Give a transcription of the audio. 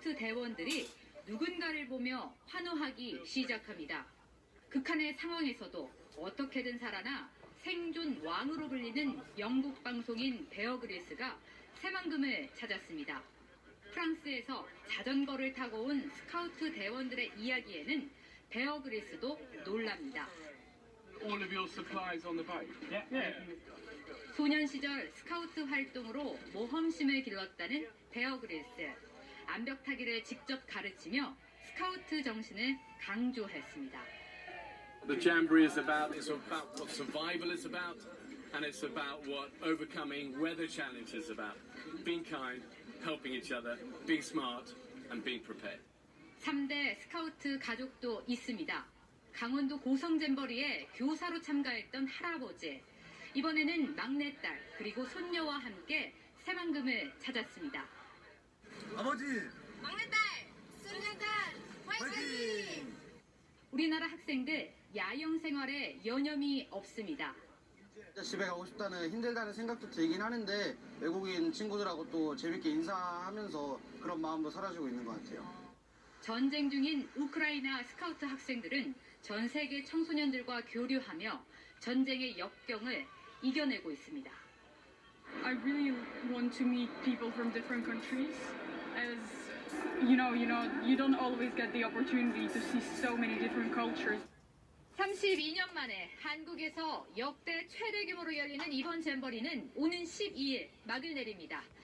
스카우트 대원들이 누군가를 보며 환호하기 시작합니다. 극한의 상황에서도 어떻게든 살아나 생존 왕으로 불리는 영국 방송인 베어 그릴스가 새만금을 찾았습니다. 프랑스에서 자전거를 타고 온 스카우트 대원들의 이야기에는 베어 그릴스도 놀랍니다. all of your supplies on the boat? 소년 시절 스카우트 활동으로 모험심을 길렀다는 베어 그릴스. 암벽 타기를 직접 가르치며 스카우트 정신을 강조했습니다. The Jamboree is about it's about what survival is about, and it's about what overcoming weather challenge is about. Being kind, helping each other, being smart, and being prepared. 3대 스카우트 가족도 있습니다. 강원도 고성 잼버리에 교사로 참가했던 할아버지. 이번에는 막내딸 그리고 손녀와 함께 새만금을 찾았습니다. 아버지 막내딸, 소리나딸, 화이팅! 우리나라 학생들 야영 생활에 여념이 없습니다. 진짜 집에 가고 싶다는 힘들다는 생각도 들긴 하는데 외국인 친구들하고 또 재밌게 인사하면서 그런 마음도 사라지고 있는 것 같아요. 전쟁 중인 우크라이나 스카우트 학생들은 전 세계 청소년들과 교류하며 전쟁의 역경을 이겨내고 있습니다. I really want to meet people from different countries as you know, you know, you don't always get the opportunity to see so many different cultures. 32년 만에 한국에서 역대 최대 규모로 열리는 이번 잼버리는 오는 12일 막을 내립니다.